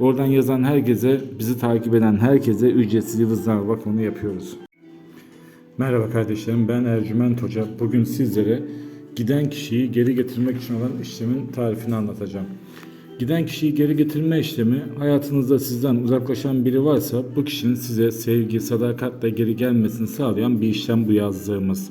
Oradan yazan herkese, bizi takip eden herkese ücretsiz yıldızname bakımını yapıyoruz. Merhaba kardeşlerim, ben Ercüment Hoca. Bugün sizlere giden kişiyi geri getirmek için olan işlemin tarifini anlatacağım. Giden kişiyi geri getirme işlemi hayatınızda sizden uzaklaşan biri varsa bu kişinin size sevgi, sadakatle geri gelmesini sağlayan bir işlem bu yazdığımız.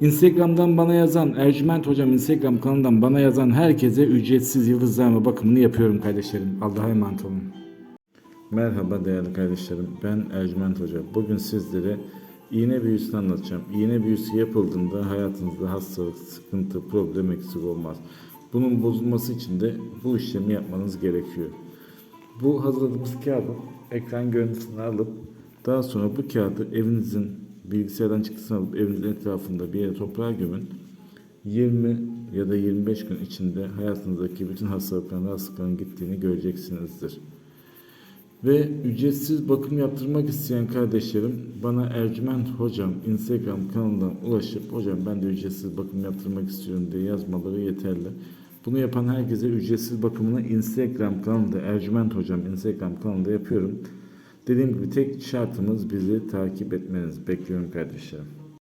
Instagram'dan bana yazan, Ercüment Hocam Instagram kanalından bana yazan herkese ücretsiz yıldızname bakımını yapıyorum kardeşlerim. Allah'a emanet olun. Merhaba değerli kardeşlerim. Ben Ercüment Hoca. Bugün sizlere iğne büyüsünü anlatacağım. İğne büyüsü yapıldığında hayatınızda hastalık, sıkıntı, problem eksik olmaz. Bunun bozulması için de bu işlemi yapmanız gerekiyor. Bu hazırladığımız kağıdın ekran görüntüsünü alıp daha sonra bu kağıdı evinizin bilgisayardan çıktısını evinizin etrafında bir yere toprağa gömün. 20 ya da 25 gün içinde hayatınızdaki bütün hastalıkların, rahatsızlıkların gittiğini göreceksinizdir. Ve ücretsiz bakım yaptırmak isteyen kardeşlerim bana Ercüment Hocam Instagram kanalından ulaşıp hocam ben de ücretsiz bakım yaptırmak istiyorum diye yazmaları yeterli. Bunu yapan herkese ücretsiz bakımını Instagram kanalında Ercüment Hocam Instagram kanalında yapıyorum. Dediğim gibi tek şartımız bizi takip etmeniz. Bekliyorum kardeşlerim.